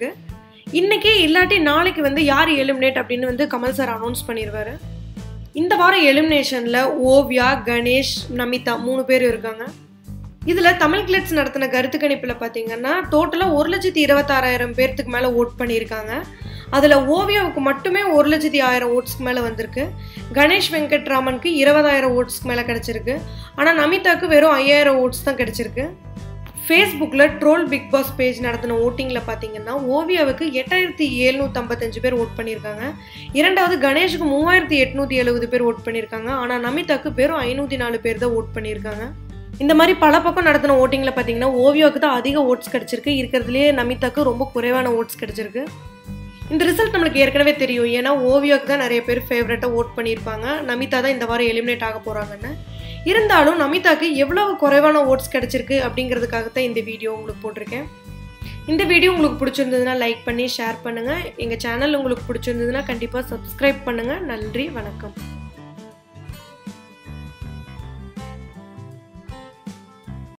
இருக்கு. இன்னைக்கே இல்லாட்டி நாளைக்கு வந்து யார் எலிமினேட் அப்படின்னு வந்து கமல் சார் அனௌன்ஸ் பண்ணிடுவாரு இந்த வாரம் எலிமினேஷனில் ஓவியா கணேஷ் நமிதா மூணு பேர் இருக்காங்க. இதில் தமிழ் கிளட்ஸ் நடத்தின கருத்து கணிப்பில் பார்த்தீங்கன்னா டோட்டலாக ஒரு லட்சத்தி இருபத்தாறாயிரம் பேர்த்துக்கு மேலே ஓட் பண்ணியிருக்காங்க. அதில் ஓவியாவுக்கு மட்டுமே ஒரு லட்சத்தி ஆயிரம் ஓட்ஸ்க்கு மேலே வந்திருக்கு. கணேஷ் வெங்கட்ராமனுக்கு இருபதாயிரம் ஓட்ஸ்க்கு மேலே கிடச்சிருக்கு. ஆனால் நமிதாக்கு வெறும் ஐயாயிரம் ஓட்ஸ் தான் கிடச்சிருக்கு. ஃபேஸ்புக்கில் ட்ரோல் பிக் பாஸ் பேஜ் நடத்தின ஓட்டிங்கில் பார்த்தீங்கன்னா ஓவியாவுக்கு எட்டாயிரத்தி எழுநூற்றம்பத்தஞ்சு பேர் ஓட் பண்ணியிருக்காங்க இரண்டாவது கணேஷுக்கு மூவாயிரத்தி எட்நூற்றி எழுபது பேர் ஓட் பண்ணியிருக்காங்க ஆனால் நமிதாக்கு வெறும் ஐநூற்றி நாலு பேர் தான் ஓட் பண்ணியிருக்காங்க இந்த மாதிரி பல பக்கம் நடத்தின ஓட்டிங்கில் பார்த்தீங்கன்னா ஓவியாவுக்கு தான் அதிக ஓட்ஸ் கிடச்சிருக்கு. இருக்கிறதுலேயே நமிதாக்கு ரொம்ப குறைவான ஓட்ஸ் கிடச்சிருக்கு. இந்த ரிசல்ட் நம்மளுக்கு ஏற்கனவே தெரியும். ஏன்னா ஓவியாவுக்கு தான் நிறைய பேர் ஃபேவரட்டாக ஓட் பண்ணியிருப்பாங்க. நமிதா தான் இந்த வாரம் எலிமினேட் ஆக போகிறாங்கன்னு இருந்தாலும் நமிதாக்கு எவ்வளவு குறைவான ஓட்ஸ் கிடச்சிருக்கு அப்படிங்கிறதுக்காக தான் இந்த வீடியோ உங்களுக்கு போட்டிருக்கேன். இந்த வீடியோ உங்களுக்கு பிடிச்சிருந்ததுன்னா லைக் பண்ணி ஷேர் பண்ணுங்கள் எங்கள் சேனல் உங்களுக்கு பிடிச்சிருந்ததுன்னா கண்டிப்பாக சப்ஸ்கிரைப் பண்ணுங்கள் நன்றி வணக்கம்.